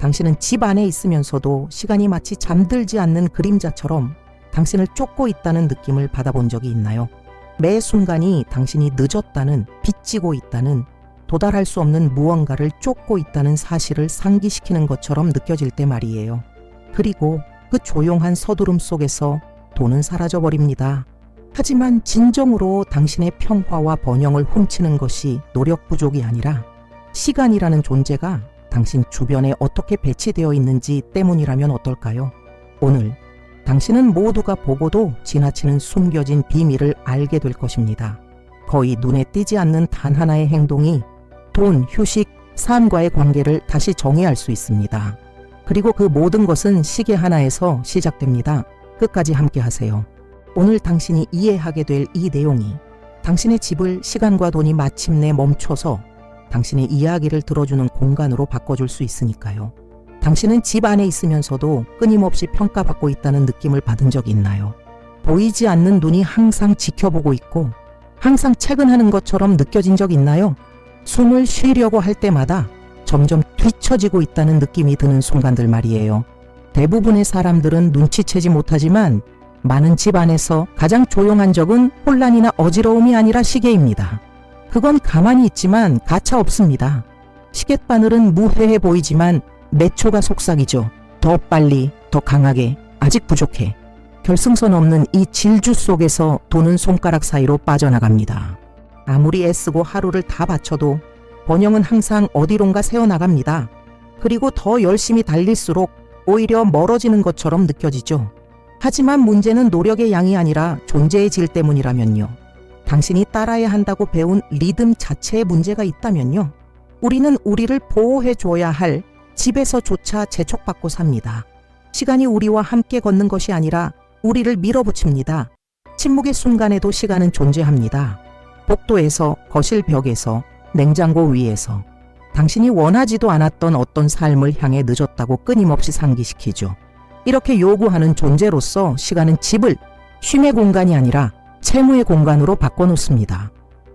당신은 집 안에 있으면서도 시간이 마치 잠들지 않는 그림자처럼 당신을 쫓고 있다는 느낌을 받아본 적이 있나요? 매 순간이 당신이 늦었다는, 빚지고 있다는, 도달할 수 없는 무언가를 쫓고 있다는 사실을 상기시키는 것처럼 느껴질 때 말이에요. 그리고 그 조용한 서두름 속에서 돈은 사라져버립니다. 하지만 진정으로 당신의 평화와 번영을 훔치는 것이 노력 부족이 아니라 시간이라는 존재가 당신 주변에 어떻게 배치되어 있는지 때문이라면 어떨까요? 오늘 당신은 모두가 보고도 지나치는 숨겨진 비밀을 알게 될 것입니다. 거의 눈에 띄지 않는 단 하나의 행동이 돈, 휴식, 삶과의 관계를 다시 정의할 수 있습니다. 그리고 그 모든 것은 시계 하나에서 시작됩니다. 끝까지 함께 하세요. 오늘 당신이 이해하게 될 이 내용이 당신의 집을 시간과 돈이 마침내 멈춰서 당신의 이야기를 들어주는 공간으로 바꿔줄 수 있으니까요. 당신은 집 안에 있으면서도 끊임없이 평가받고 있다는 느낌을 받은 적이 있나요? 보이지 않는 눈이 항상 지켜보고 있고 항상 퇴근하는 것처럼 느껴진 적 있나요? 숨을 쉬려고 할 때마다 점점 뒤처지고 있다는 느낌이 드는 순간들 말이에요. 대부분의 사람들은 눈치채지 못하지만 많은 집 안에서 가장 조용한 적은 혼란이나 어지러움이 아니라 시계입니다. 그건 가만히 있지만 가차 없습니다. 시계바늘은 무해해 보이지만 몇 초가 속삭이죠. 더 빨리, 더 강하게, 아직 부족해. 결승선 없는 이 질주 속에서 도는 손가락 사이로 빠져나갑니다. 아무리 애쓰고 하루를 다 바쳐도 번영은 항상 어디론가 새어나갑니다. 그리고 더 열심히 달릴수록 오히려 멀어지는 것처럼 느껴지죠. 하지만 문제는 노력의 양이 아니라 존재의 질 때문이라면요. 당신이 따라야 한다고 배운 리듬 자체에 문제가 있다면요. 우리는 우리를 보호해줘야 할 집에서조차 재촉받고 삽니다. 시간이 우리와 함께 걷는 것이 아니라 우리를 밀어붙입니다. 침묵의 순간에도 시간은 존재합니다. 복도에서, 거실 벽에서, 냉장고 위에서 당신이 원하지도 않았던 어떤 삶을 향해 늦었다고 끊임없이 상기시키죠. 이렇게 요구하는 존재로서 시간은 집을 쉼의 공간이 아니라 채무의 공간으로 바꿔놓습니다.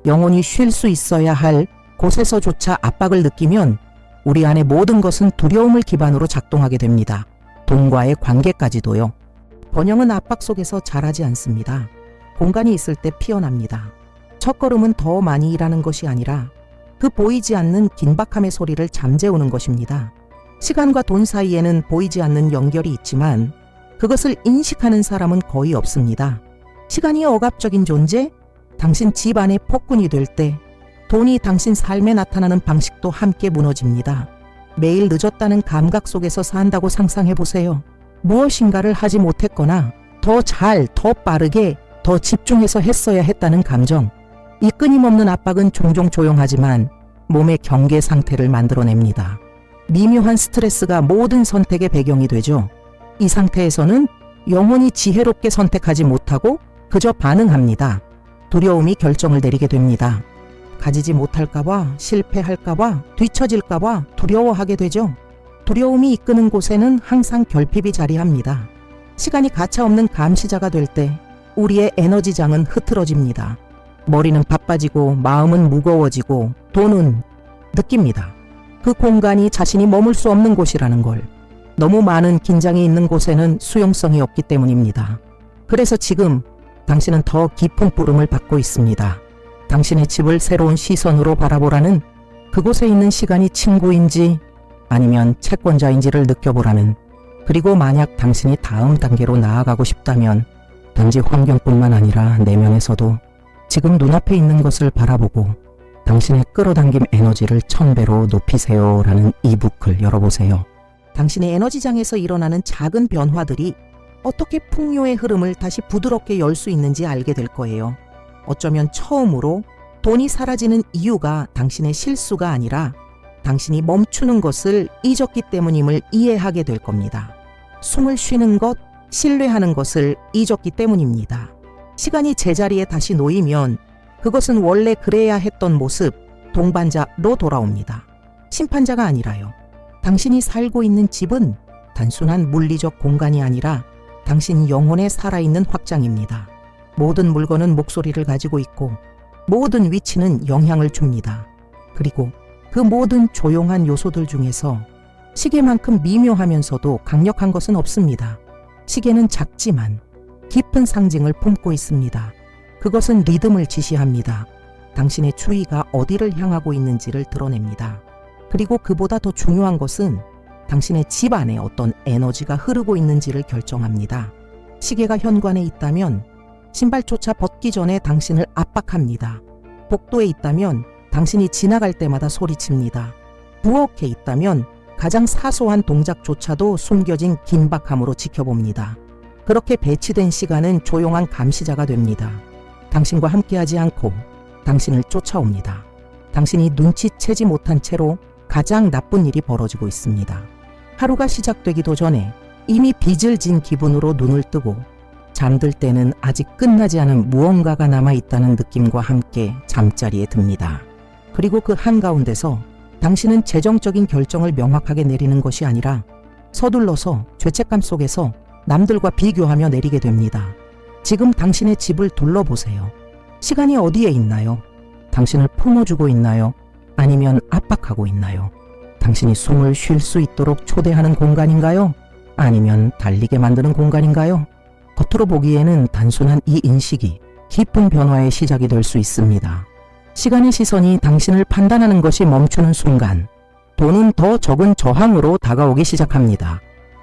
영혼이 쉴 수 있어야 할 곳에서조차 압박을 느끼면 우리 안의 모든 것은 두려움을 기반으로 작동하게 됩니다. 돈과의 관계까지도요. 번영은 압박 속에서 자라지 않습니다. 공간이 있을 때 피어납니다. 첫 걸음은 더 많이 일하는 것이 아니라 그 보이지 않는 긴박함의 소리를 잠재우는 것입니다. 시간과 돈 사이에는 보이지 않는 연결이 있지만 그것을 인식하는 사람은 거의 없습니다. 시간이 억압적인 존재? 당신 집 안의 폭군이 될 때 돈이 당신 삶에 나타나는 방식도 함께 무너집니다. 매일 늦었다는 감각 속에서 산다고 상상해 보세요. 무엇인가를 하지 못했거나 더 잘, 더 빠르게, 더 집중해서 했어야 했다는 감정. 이 끊임없는 압박은 종종 조용하지만 몸의 경계 상태를 만들어냅니다. 미묘한 스트레스가 모든 선택의 배경이 되죠. 이 상태에서는 영혼이 지혜롭게 선택하지 못하고 그저 반응합니다. 두려움이 결정을 내리게 됩니다. 가지지 못할까봐, 실패할까봐, 뒤처질까봐 두려워하게 되죠. 두려움이 이끄는 곳에는 항상 결핍이 자리합니다. 시간이 가차없는 감시자가 될 때 우리의 에너지장은 흐트러집니다. 머리는 바빠지고 마음은 무거워지고 돈은 느낍니다. 그 공간이 자신이 머물 수 없는 곳이라는 걸. 너무 많은 긴장이 있는 곳에는 수용성이 없기 때문입니다. 그래서 지금 당신은 더 깊은 부름을 받고 있습니다. 당신의 집을 새로운 시선으로 바라보라는 그곳에 있는 시간이 친구인지 아니면 채권자인지를 느껴보라는 그리고 만약 당신이 다음 단계로 나아가고 싶다면 단지 환경뿐만 아니라 내면에서도 지금 눈앞에 있는 것을 바라보고 당신의 끌어당김 에너지를 천배로 높이세요 라는 이북을 열어보세요. 당신의 에너지장에서 일어나는 작은 변화들이 어떻게 풍요의 흐름을 다시 부드럽게 열 수 있는지 알게 될 거예요. 어쩌면 처음으로 돈이 사라지는 이유가 당신의 실수가 아니라 당신이 멈추는 것을 잊었기 때문임을 이해하게 될 겁니다. 숨을 쉬는 것, 신뢰하는 것을 잊었기 때문입니다. 시간이 제자리에 다시 놓이면 그것은 원래 그래야 했던 모습, 동반자로 돌아옵니다. 심판자가 아니라요. 당신이 살고 있는 집은 단순한 물리적 공간이 아니라 당신 영혼에 살아있는 확장입니다. 모든 물건은 목소리를 가지고 있고 모든 위치는 영향을 줍니다. 그리고 그 모든 조용한 요소들 중에서 시계만큼 미묘하면서도 강력한 것은 없습니다. 시계는 작지만 깊은 상징을 품고 있습니다. 그것은 리듬을 지시합니다. 당신의 추위가 어디를 향하고 있는지를 드러냅니다. 그리고 그보다 더 중요한 것은 당신의 집 안에 어떤 에너지가 흐르고 있는지를 결정합니다. 시계가 현관에 있다면 신발조차 벗기 전에 당신을 압박합니다. 복도에 있다면 당신이 지나갈 때마다 소리칩니다. 부엌에 있다면 가장 사소한 동작조차도 숨겨진 긴박함으로 지켜봅니다. 그렇게 배치된 시간은 조용한 감시자가 됩니다. 당신과 함께하지 않고 당신을 쫓아옵니다. 당신이 눈치채지 못한 채로 가장 나쁜 일이 벌어지고 있습니다. 하루가 시작되기도 전에 이미 빚을 진 기분으로 눈을 뜨고 잠들 때는 아직 끝나지 않은 무언가가 남아 있다는 느낌과 함께 잠자리에 듭니다. 그리고 그 한가운데서 당신은 재정적인 결정을 명확하게 내리는 것이 아니라 서둘러서 죄책감 속에서 남들과 비교하며 내리게 됩니다. 지금 당신의 집을 둘러보세요. 시간이 어디에 있나요? 당신을 품어주고 있나요? 아니면 압박하고 있나요? 당신이 숨을 쉴 수 있도록 초대하는 공간인가요? 아니면 달리게 만드는 공간인가요? 겉으로 보기에는 단순한 이 인식이 깊은 변화의 시작이 될 수 있습니다. 시간의 시선이 당신을 판단하는 것이 멈추는 순간, 돈은 더 적은 저항으로 다가오기 시작합니다.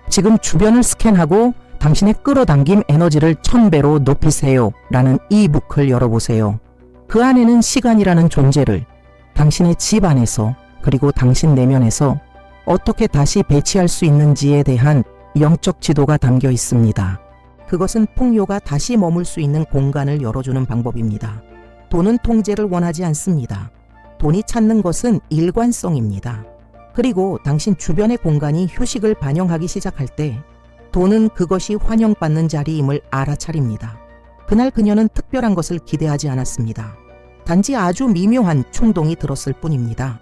지금 주변을 스캔하고 당신의 끌어당김 에너지를 천배로 높이세요. 라는 이 북을 열어보세요. 그 안에는 시간이라는 존재를 당신의 집 안에서 그리고 당신 내면에서 어떻게 다시 배치할 수 있는지에 대한 영적 지도가 담겨 있습니다. 그것은 풍요가 다시 머물 수 있는 공간을 열어주는 방법입니다. 돈은 통제를 원하지 않습니다. 돈이 찾는 것은 일관성입니다. 그리고 당신 주변의 공간이 휴식을 반영하기 시작할 때 돈은 그것이 환영받는 자리임을 알아차립니다. 그날 그녀는 특별한 것을 기대하지 않았습니다. 단지 아주 미묘한 충동이 들었을 뿐입니다.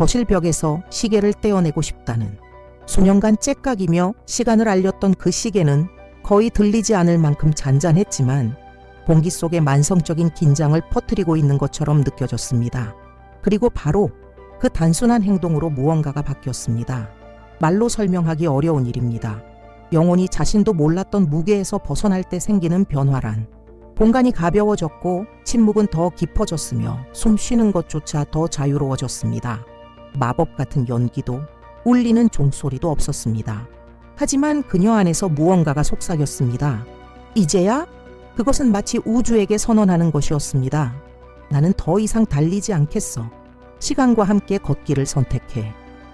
거실 벽에서 시계를 떼어내고 싶다는 수년간 째깍이며 시간을 알렸던 그 시계는 거의 들리지 않을 만큼 잔잔했지만 공기 속에 만성적인 긴장을 퍼뜨리고 있는 것처럼 느껴졌습니다. 그리고 바로 그 단순한 행동으로 무언가가 바뀌었습니다. 말로 설명하기 어려운 일입니다. 영혼이 자신도 몰랐던 무게에서 벗어날 때 생기는 변화란 공간이 가벼워졌고 침묵은 더 깊어졌으며 숨 쉬는 것조차 더 자유로워졌습니다. 마법 같은 연기도 울리는 종소리도 없었습니다. 하지만 그녀 안에서 무언가가 속삭였습니다. 이제야 그것은 마치 우주에게 선언하는 것이었습니다. 나는 더 이상 달리지 않겠어. 시간과 함께 걷기를 선택해.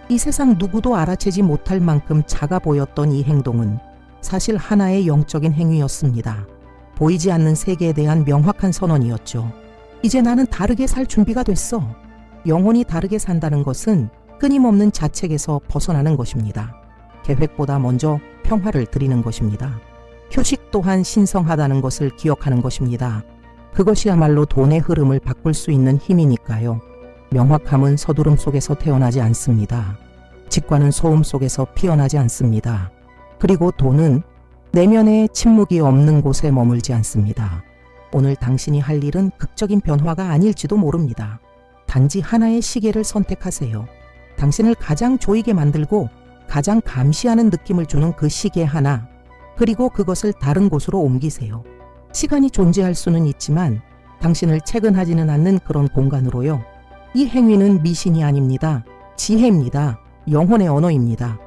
이 세상 누구도 알아채지 못할 만큼 작아 보였던 이 행동은 사실 하나의 영적인 행위였습니다. 보이지 않는 세계에 대한 명확한 선언이었죠. 이제 나는 다르게 살 준비가 됐어. 영혼이 다르게 산다는 것은 끊임없는 자책에서 벗어나는 것입니다. 계획보다 먼저 평화를 드리는 것입니다. 휴식 또한 신성하다는 것을 기억하는 것입니다. 그것이야말로 돈의 흐름을 바꿀 수 있는 힘이니까요. 명확함은 서두름 속에서 태어나지 않습니다. 직관은 소음 속에서 피어나지 않습니다. 그리고 돈은 내면의 침묵이 없는 곳에 머물지 않습니다. 오늘 당신이 할 일은 극적인 변화가 아닐지도 모릅니다. 단지 하나의 시계를 선택하세요. 당신을 가장 조이게 만들고 가장 감시하는 느낌을 주는 그 시계 하나, 그리고 그것을 다른 곳으로 옮기세요. 시간이 존재할 수는 있지만 당신을 체근하지는 않는 그런 공간으로요. 이 행위는 미신이 아닙니다. 지혜입니다. 영혼의 언어입니다.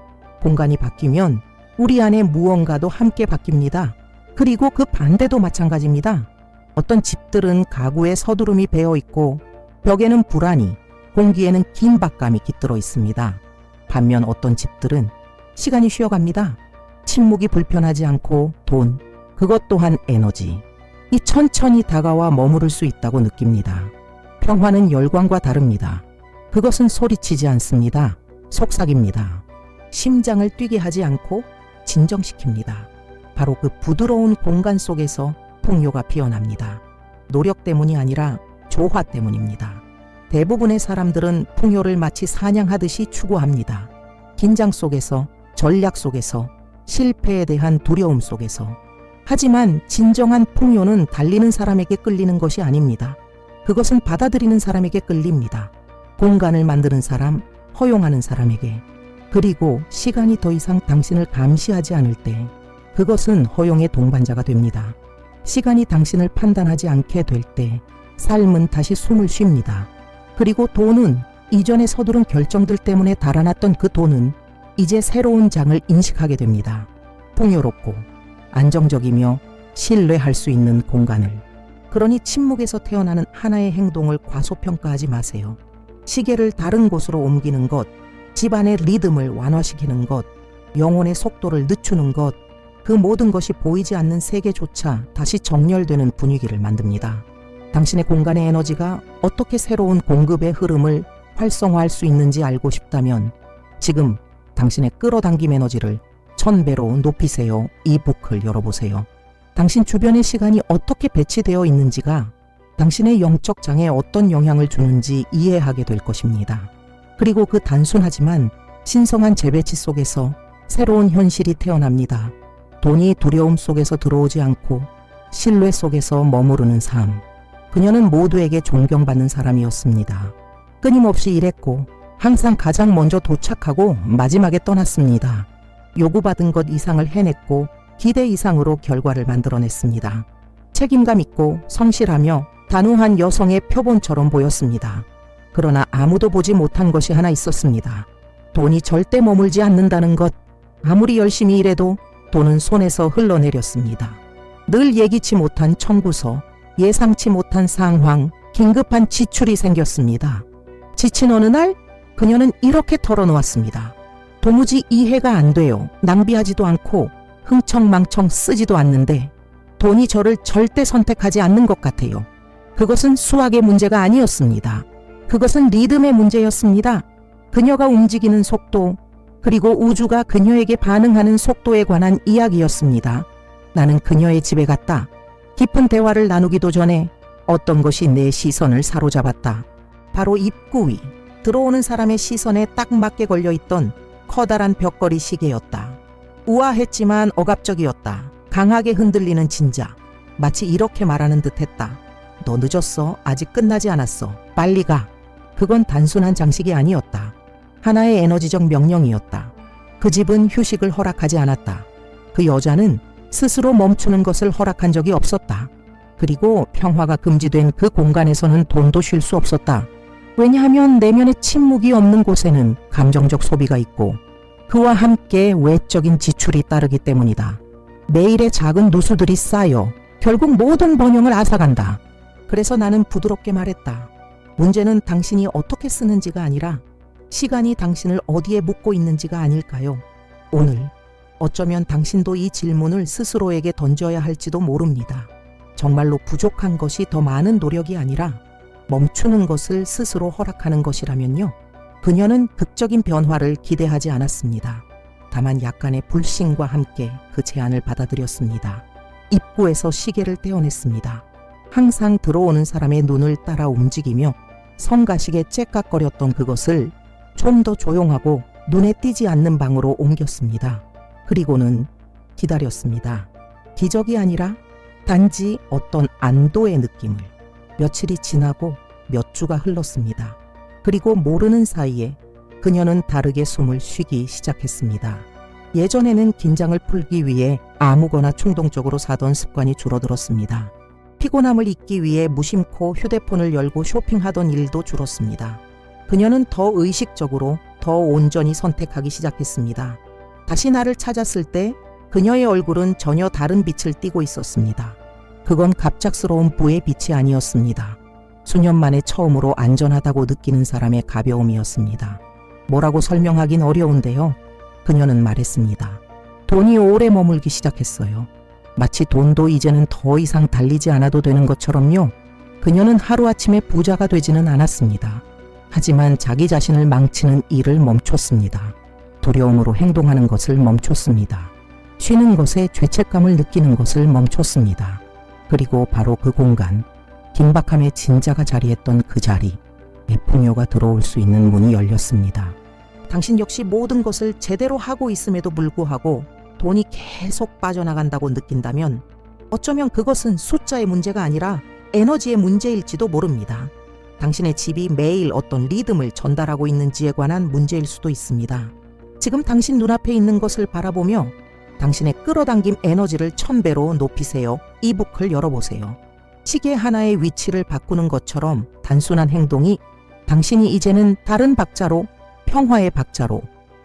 공간이 바뀌면 우리 안에 무언가도 함께 바뀝니다. 그리고 그 반대도 마찬가지입니다. 어떤 집들은 가구에 서두름이 배어 있고 벽에는 불안이, 공기에는 긴박감이 깃들어 있습니다. 반면 어떤 집들은 시간이 쉬어갑니다. 침묵이 불편하지 않고 돈, 그것 또한 에너지. 이 천천히 다가와 머무를 수 있다고 느낍니다. 평화는 열광과 다릅니다. 그것은 소리치지 않습니다. 속삭입니다. 심장을 뛰게 하지 않고 진정시킵니다. 바로 그 부드러운 공간 속에서 풍요가 피어납니다. 노력 때문이 아니라 조화 때문입니다. 대부분의 사람들은 풍요를 마치 사냥하듯이 추구합니다. 긴장 속에서, 전략 속에서, 실패에 대한 두려움 속에서. 하지만 진정한 풍요는 달리는 사람에게 끌리는 것이 아닙니다. 그것은 받아들이는 사람에게 끌립니다. 공간을 만드는 사람, 허용하는 사람에게. 그리고 시간이 더 이상 당신을 감시하지 않을 때 그것은 허용의 동반자가 됩니다. 시간이 당신을 판단하지 않게 될 때 삶은 다시 숨을 쉽니다. 그리고 돈은 이전에 서두른 결정들 때문에 달아났던 그 돈은 이제 새로운 장을 인식하게 됩니다. 풍요롭고 안정적이며 신뢰할 수 있는 공간을. 그러니 침묵에서 태어나는 하나의 행동을 과소평가하지 마세요. 시계를 다른 곳으로 옮기는 것, 집안의 리듬을 완화시키는 것, 영혼의 속도를 늦추는 것, 그 모든 것이 보이지 않는 세계조차 다시 정렬되는 분위기를 만듭니다. 당신의 공간의 에너지가 어떻게 새로운 공급의 흐름을 활성화할 수 있는지 알고 싶다면 지금 당신의 끌어당김 에너지를 천배로 높이세요. 이 북을 열어보세요. 당신 주변의 시간이 어떻게 배치되어 있는지가 당신의 영적 장에 어떤 영향을 주는지 이해하게 될 것입니다. 그리고 그 단순하지만 신성한 재배치 속에서 새로운 현실이 태어납니다. 돈이 두려움 속에서 들어오지 않고 신뢰 속에서 머무르는 삶. 그녀는 모두에게 존경받는 사람이었습니다. 끊임없이 일했고 항상 가장 먼저 도착하고 마지막에 떠났습니다. 요구받은 것 이상을 해냈고 기대 이상으로 결과를 만들어냈습니다. 책임감 있고 성실하며 단호한 여성의 표본처럼 보였습니다. 그러나 아무도 보지 못한 것이 하나 있었습니다. 돈이 절대 머물지 않는다는 것. 아무리 열심히 일해도 돈은 손에서 흘러내렸습니다. 늘 예기치 못한 청구서, 예상치 못한 상황, 긴급한 지출이 생겼습니다. 지친 어느 날 그녀는 이렇게 털어놓았습니다. 도무지 이해가 안 돼요. 낭비하지도 않고 흥청망청 쓰지도 않는데 돈이 저를 절대 선택하지 않는 것 같아요. 그것은 수학의 문제가 아니었습니다. 그것은 리듬의 문제였습니다. 그녀가 움직이는 속도, 그리고 우주가 그녀에게 반응하는 속도에 관한 이야기였습니다. 나는 그녀의 집에 갔다. 깊은 대화를 나누기도 전에 어떤 것이 내 시선을 사로잡았다. 바로 입구 위, 들어오는 사람의 시선에 딱 맞게 걸려 있던 커다란 벽걸이 시계였다. 우아했지만 억압적이었다. 강하게 흔들리는 진자. 마치 이렇게 말하는 듯 했다. 너 늦었어. 아직 끝나지 않았어. 빨리 가. 그건 단순한 장식이 아니었다. 하나의 에너지적 명령이었다. 그 집은 휴식을 허락하지 않았다. 그 여자는 스스로 멈추는 것을 허락한 적이 없었다. 그리고 평화가 금지된 그 공간에서는 돈도 쉴 수 없었다. 왜냐하면 내면의 침묵이 없는 곳에는 감정적 소비가 있고 그와 함께 외적인 지출이 따르기 때문이다. 매일의 작은 누수들이 쌓여 결국 모든 번영을 앗아간다. 그래서 나는 부드럽게 말했다. 문제는 당신이 어떻게 쓰는지가 아니라 시간이 당신을 어디에 묻고 있는지가 아닐까요? 오늘 어쩌면 당신도 이 질문을 스스로에게 던져야 할지도 모릅니다. 정말로 부족한 것이 더 많은 노력이 아니라 멈추는 것을 스스로 허락하는 것이라면요. 그녀는 극적인 변화를 기대하지 않았습니다. 다만 약간의 불신과 함께 그 제안을 받아들였습니다. 입구에서 시계를 떼어냈습니다. 항상 들어오는 사람의 눈을 따라 움직이며 성가시게 째깍거렸던 그것을 좀 더 조용하고 눈에 띄지 않는 방으로 옮겼습니다. 그리고는 기다렸습니다. 기적이 아니라 단지 어떤 안도의 느낌을 며칠이 지나고 몇 주가 흘렀습니다. 그리고 모르는 사이에 그녀는 다르게 숨을 쉬기 시작했습니다. 예전에는 긴장을 풀기 위해 아무거나 충동적으로 사던 습관이 줄어들었습니다. 피곤함을 잊기 위해 무심코 휴대폰을 열고 쇼핑하던 일도 줄었습니다. 그녀는 더 의식적으로 더 온전히 선택하기 시작했습니다. 다시 나를 찾았을 때 그녀의 얼굴은 전혀 다른 빛을 띠고 있었습니다. 그건 갑작스러운 부의 빛이 아니었습니다. 수년 만에 처음으로 안전하다고 느끼는 사람의 가벼움이었습니다. 뭐라고 설명하긴 어려운데요. 그녀는 말했습니다. 돈이 오래 머물기 시작했어요. 마치 돈도 이제는 더 이상 달리지 않아도 되는 것처럼요. 그녀는 하루아침에 부자가 되지는 않았습니다. 하지만 자기 자신을 망치는 일을 멈췄습니다. 두려움으로 행동하는 것을 멈췄습니다. 쉬는 것에 죄책감을 느끼는 것을 멈췄습니다. 그리고 바로 그 공간, 긴박함의 진자가 자리했던 그 자리, 풍요가 들어올 수 있는 문이 열렸습니다. 당신 역시 모든 것을 제대로 하고 있음에도 불구하고 돈이 계속 빠져나간다고 느낀다면 어쩌면 그것은 숫자의 문제가 아니라 에너지의 문제일지도 모릅니다. 당신의 집이 매일 어떤 리듬을 전달하고 있는지에 관한 문제일 수도 있습니다. 지금 당신 눈앞에 있는 것을 바라보며 당신의 끌어당김 에너지를 천 배로 높이세요. 이북을 열어보세요. 시계 하나의 위치를 바꾸는 것처럼 단순한 행동이 당신이 이제는 다른 박자로 평화의 박자로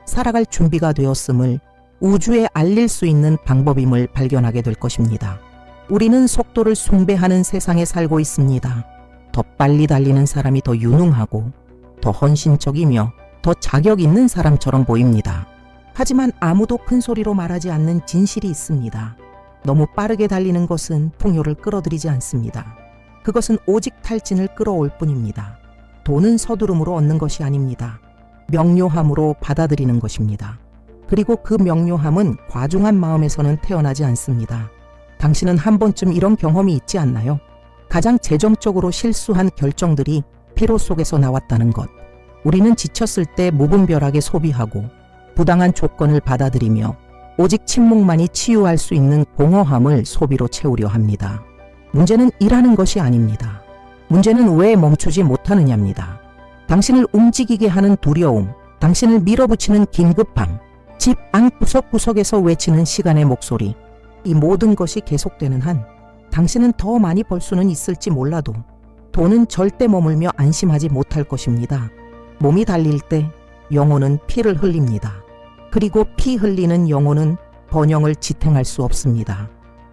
살아갈 준비가 되었음을 우주에 알릴 수 있는 방법임을 발견하게 될 것입니다. 우리는 속도를 숭배하는 세상에 살고 있습니다. 더 빨리 달리는 사람이 더 유능하고 더 헌신적이며 더 자격 있는 사람처럼 보입니다. 하지만 아무도 큰 소리로 말하지 않는 진실이 있습니다. 너무 빠르게 달리는 것은 풍요를 끌어들이지 않습니다. 그것은 오직 탈진을 끌어올 뿐입니다. 돈은 서두름으로 얻는 것이 아닙니다. 명료함으로 받아들이는 것입니다. 그리고 그 명료함은 과중한 마음에서는 태어나지 않습니다. 당신은 한 번쯤 이런 경험이 있지 않나요? 가장 재정적으로 실수한 결정들이 피로 속에서 나왔다는 것. 우리는 지쳤을 때 무분별하게 소비하고 부당한 조건을 받아들이며 오직 침묵만이 치유할 수 있는 공허함을 소비로 채우려 합니다. 문제는 일하는 것이 아닙니다. 문제는 왜 멈추지 못하느냐입니다. 당신을 움직이게 하는 두려움, 당신을 밀어붙이는 긴급함, 집 안 구석구석에서 외치는 시간의 목소리, 이 모든 것이 계속되는 한 당신은 더 많이 벌 수는 있을지 몰라도 돈은 절대 머물며 안심하지 못할 것입니다. 몸이 달릴 때 영혼은 피를 흘립니다. 그리고 피 흘리는 영혼은 번영을 지탱할 수 없습니다.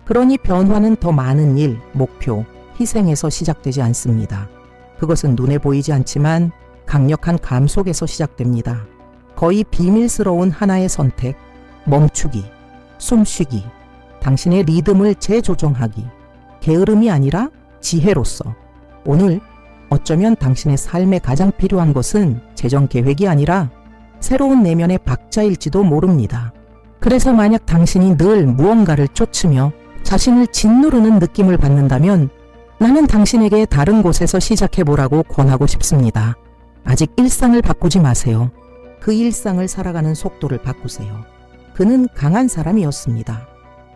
그러니 변화는 더 많은 일, 목표, 희생에서 시작되지 않습니다. 그것은 눈에 보이지 않지만 강력한 감 속에서 시작됩니다. 거의 비밀스러운 하나의 선택, 멈추기, 숨쉬기, 당신의 리듬을 재조정하기, 게으름이 아니라 지혜로서. 오늘 어쩌면 당신의 삶에 가장 필요한 것은 재정 계획이 아니라 새로운 내면의 박자일지도 모릅니다. 그래서 만약 당신이 늘 무언가를 쫓으며 자신을 짓누르는 느낌을 받는다면 나는 당신에게 다른 곳에서 시작해보라고 권하고 싶습니다. 아직 일상을 바꾸지 마세요. 그 일상을 살아가는 속도를 바꾸세요. 그는 강한 사람이었습니다.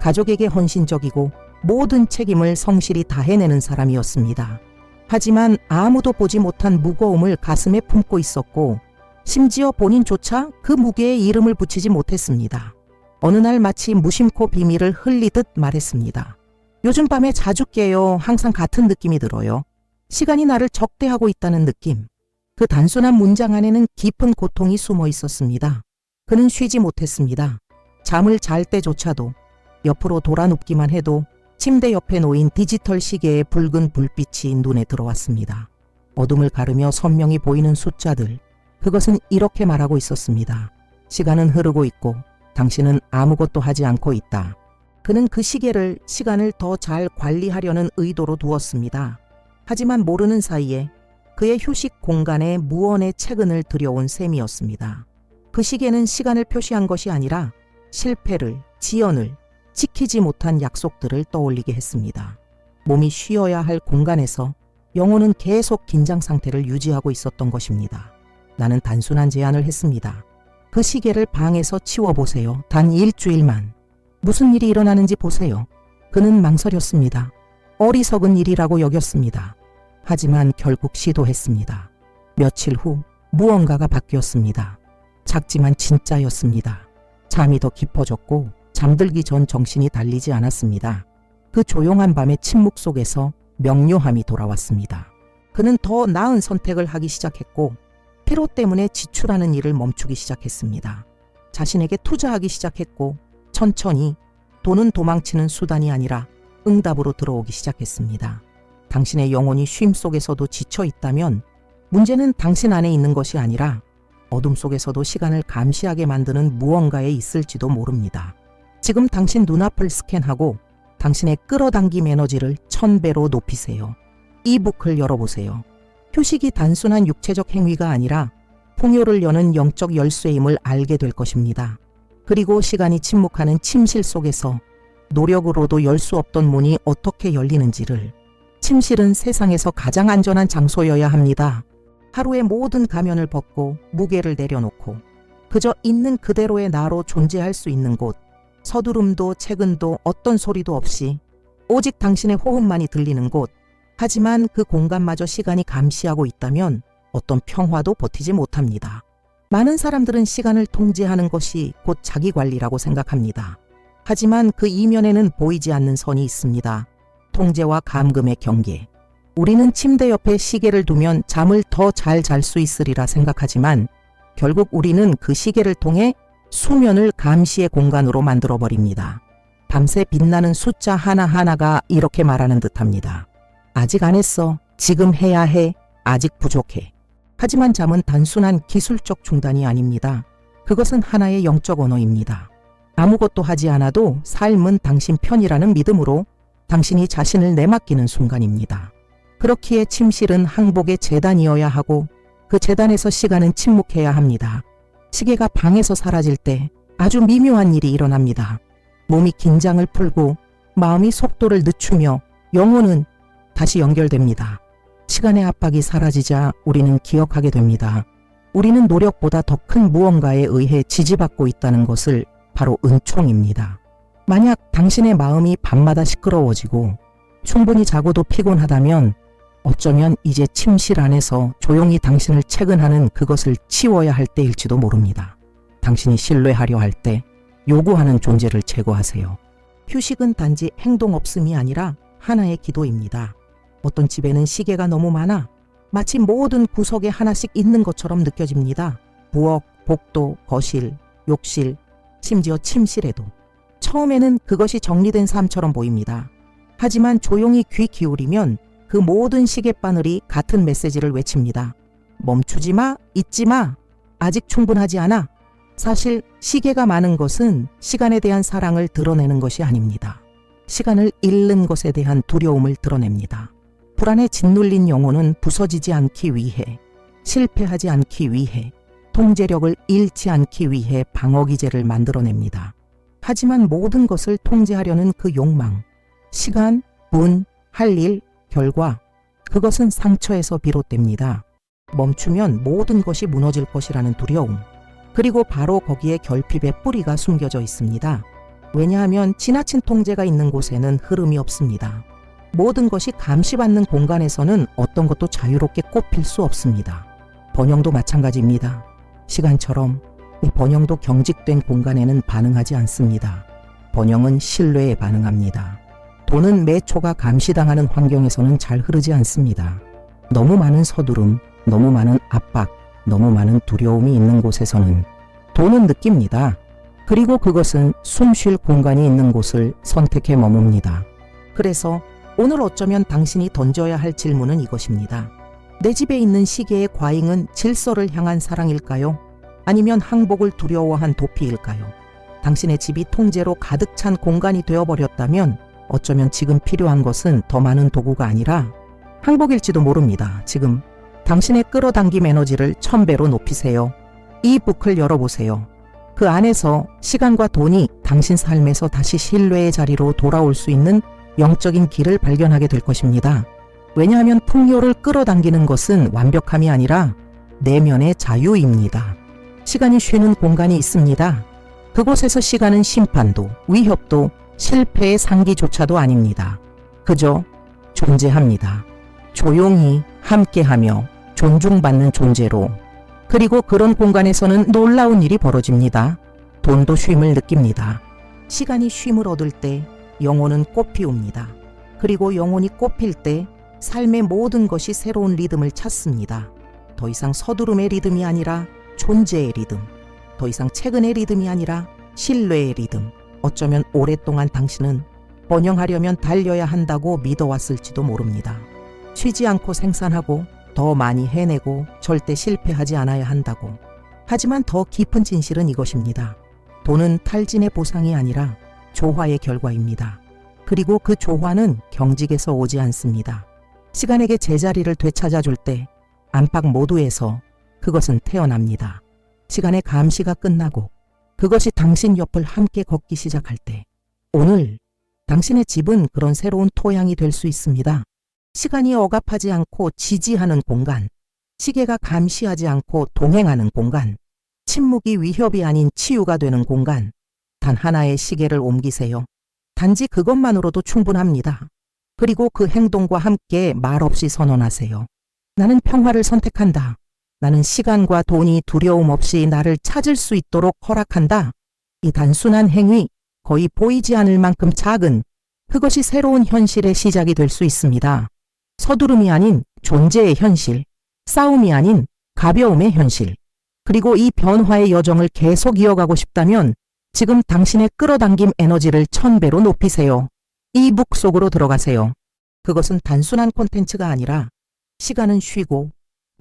가족에게 헌신적이고 모든 책임을 성실히 다해내는 사람이었습니다. 하지만 아무도 보지 못한 무거움을 가슴에 품고 있었고 심지어 본인조차 그 무게에 이름을 붙이지 못했습니다. 어느 날 마치 무심코 비밀을 흘리듯 말했습니다. 요즘 밤에 자주 깨요. 항상 같은 느낌이 들어요. 시간이 나를 적대하고 있다는 느낌. 그 단순한 문장 안에는 깊은 고통이 숨어 있었습니다. 그는 쉬지 못했습니다. 잠을 잘 때조차도 옆으로 돌아 눕기만 해도 침대 옆에 놓인 디지털 시계의 붉은 불빛이 눈에 들어왔습니다. 어둠을 가르며 선명히 보이는 숫자들. 그것은 이렇게 말하고 있었습니다. 시간은 흐르고 있고 당신은 아무것도 하지 않고 있다. 그는 그 시계를 시간을 더 잘 관리하려는 의도로 두었습니다. 하지만 모르는 사이에 그의 휴식 공간에 무언의 채근을 들여온 셈이었습니다. 그 시계는 시간을 표시한 것이 아니라 실패를, 지연을, 지키지 못한 약속들을 떠올리게 했습니다. 몸이 쉬어야 할 공간에서 영혼은 계속 긴장 상태를 유지하고 있었던 것입니다. 나는 단순한 제안을 했습니다. 그 시계를 방에서 치워보세요. 단 일주일만. 무슨 일이 일어나는지 보세요. 그는 망설였습니다. 어리석은 일이라고 여겼습니다. 하지만 결국 시도했습니다. 며칠 후 무언가가 바뀌었습니다. 작지만 진짜였습니다. 잠이 더 깊어졌고 잠들기 전 정신이 달리지 않았습니다. 그 조용한 밤의 침묵 속에서 명료함이 돌아왔습니다. 그는 더 나은 선택을 하기 시작했고 피로 때문에 지출하는 일을 멈추기 시작했습니다. 자신에게 투자하기 시작했고 천천히 돈은 도망치는 수단이 아니라 응답으로 들어오기 시작했습니다. 당신의 영혼이 쉼 속에서도 지쳐 있다면 문제는 당신 안에 있는 것이 아니라 어둠 속에서도 시간을 감시하게 만드는 무언가에 있을지도 모릅니다. 지금 당신 눈앞을 스캔하고 당신의 끌어당김 에너지를 천 배로 높이세요. 이북을 열어보세요. 휴식이 단순한 육체적 행위가 아니라 풍요를 여는 영적 열쇠임을 알게 될 것입니다. 그리고 시간이 침묵하는 침실 속에서 노력으로도 열 수 없던 문이 어떻게 열리는지를 침실은 세상에서 가장 안전한 장소여야 합니다. 하루의 모든 가면을 벗고 무게를 내려놓고 그저 있는 그대로의 나로 존재할 수 있는 곳, 서두름도 채근도 어떤 소리도 없이 오직 당신의 호흡만이 들리는 곳, 하지만 그 공간마저 시간이 감시하고 있다면 어떤 평화도 버티지 못합니다. 많은 사람들은 시간을 통제하는 것이 곧 자기 관리라고 생각합니다. 하지만 그 이면에는 보이지 않는 선이 있습니다. 통제와 감금의 경계. 우리는 침대 옆에 시계를 두면 잠을 더 잘 잘 수 있으리라 생각하지만 결국 우리는 그 시계를 통해 수면을 감시의 공간으로 만들어 버립니다. 밤새 빛나는 숫자 하나하나가 이렇게 말하는 듯합니다. 아직 안 했어. 지금 해야 해. 아직 부족해. 하지만 잠은 단순한 기술적 중단이 아닙니다. 그것은 하나의 영적 언어입니다. 아무것도 하지 않아도 삶은 당신 편이라는 믿음으로 당신이 자신을 내맡기는 순간입니다. 그렇기에 침실은 항복의 재단이어야 하고 그 재단에서 시간은 침묵해야 합니다. 시계가 방에서 사라질 때 아주 미묘한 일이 일어납니다. 몸이 긴장을 풀고 마음이 속도를 늦추며 영혼은 다시 연결됩니다. 시간의 압박이 사라지자 우리는 기억하게 됩니다. 우리는 노력보다 더 큰 무언가에 의해 지지받고 있다는 것을 바로 은총입니다. 만약 당신의 마음이 밤마다 시끄러워지고 충분히 자고도 피곤하다면 어쩌면 이제 침실 안에서 조용히 당신을 채근하는 그것을 치워야 할 때일지도 모릅니다. 당신이 신뢰하려 할 때 요구하는 존재를 제거하세요. 휴식은 단지 행동 없음이 아니라 하나의 기도입니다. 어떤 집에는 시계가 너무 많아 마치 모든 구석에 하나씩 있는 것처럼 느껴집니다. 부엌, 복도, 거실, 욕실, 심지어 침실에도. 처음에는 그것이 정리된 삶처럼 보입니다. 하지만 조용히 귀 기울이면 그 모든 시계바늘이 같은 메시지를 외칩니다. 멈추지 마, 잊지 마. 아직 충분하지 않아. 사실 시계가 많은 것은 시간에 대한 사랑을 드러내는 것이 아닙니다. 시간을 잃는 것에 대한 두려움을 드러냅니다. 불안에 짓눌린 영혼은 부서지지 않기 위해, 실패하지 않기 위해, 통제력을 잃지 않기 위해 방어 기제를 만들어냅니다. 하지만 모든 것을 통제하려는 그 욕망, 시간, 분, 할 일, 결과, 그것은 상처에서 비롯됩니다. 멈추면 모든 것이 무너질 것이라는 두려움, 그리고 바로 거기에 결핍의 뿌리가 숨겨져 있습니다. 왜냐하면 지나친 통제가 있는 곳에는 흐름이 없습니다. 모든 것이 감시받는 공간에서는 어떤 것도 자유롭게 꼽힐 수 없습니다. 번영도 마찬가지입니다. 시간처럼 이 번영도 경직된 공간에는 반응하지 않습니다. 번영은 신뢰에 반응합니다. 돈은 매 초가 감시당하는 환경에서는 잘 흐르지 않습니다. 너무 많은 서두름, 너무 많은 압박, 너무 많은 두려움이 있는 곳에서는 돈은 느낍니다. 그리고 그것은 숨 쉴 공간이 있는 곳을 선택해 머뭅니다. 그래서 오늘 어쩌면 당신이 던져야 할 질문은 이것입니다. 내 집에 있는 시계의 과잉은 질서를 향한 사랑일까요? 아니면 항복을 두려워한 도피일까요? 당신의 집이 통제로 가득 찬 공간이 되어버렸다면 어쩌면 지금 필요한 것은 더 많은 도구가 아니라 항복일지도 모릅니다. 지금 당신의 끌어당김 에너지를 천배로 높이세요. 이 북을 열어보세요. 그 안에서 시간과 돈이 당신 삶에서 다시 신뢰의 자리로 돌아올 수 있는 영적인 길을 발견하게 될 것입니다. 왜냐하면 풍요를 끌어당기는 것은 완벽함이 아니라 내면의 자유입니다. 시간이 쉬는 공간이 있습니다. 그곳에서 시간은 심판도, 위협도, 실패의 상기조차도 아닙니다. 그저 존재합니다. 조용히 함께하며 존중받는 존재로 그리고 그런 공간에서는 놀라운 일이 벌어집니다. 돈도 쉼을 느낍니다. 시간이 쉼을 얻을 때 영혼은 꽃피웁니다. 그리고 영혼이 꽃필 때 삶의 모든 것이 새로운 리듬을 찾습니다. 더 이상 서두름의 리듬이 아니라 존재의 리듬. 더 이상 최근의 리듬이 아니라 신뢰의 리듬. 어쩌면 오랫동안 당신은 번영하려면 달려야 한다고 믿어왔을지도 모릅니다. 쉬지 않고 생산하고 더 많이 해내고 절대 실패하지 않아야 한다고. 하지만 더 깊은 진실은 이것입니다. 돈은 탈진의 보상이 아니라 조화의 결과입니다. 그리고 그 조화는 경직에서 오지 않습니다. 시간에게 제자리를 되찾아 줄 때 안팎 모두에서 그것은 태어납니다. 시간의 감시가 끝나고 그것이 당신 옆을 함께 걷기 시작할 때 오늘 당신의 집은 그런 새로운 토양이 될 수 있습니다. 시간이 억압하지 않고 지지하는 공간, 시계가 감시하지 않고 동행하는 공간, 침묵이 위협이 아닌 치유가 되는 공간, 단 하나의 시계를 옮기세요. 단지 그것만으로도 충분합니다. 그리고 그 행동과 함께 말없이 선언하세요. 나는 평화를 선택한다. 나는 시간과 돈이 두려움 없이 나를 찾을 수 있도록 허락한다. 이 단순한 행위, 거의 보이지 않을 만큼 작은 그것이 새로운 현실의 시작이 될 수 있습니다. 서두름이 아닌 존재의 현실, 싸움이 아닌 가벼움의 현실. 그리고 이 변화의 여정을 계속 이어가고 싶다면 지금 당신의 끌어당김 에너지를 천배로 높이세요. 이 북 속으로 들어가세요. 그것은 단순한 콘텐츠가 아니라 시간은 쉬고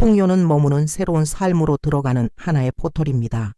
풍요는 머무는 새로운 삶으로 들어가는 하나의 포털입니다.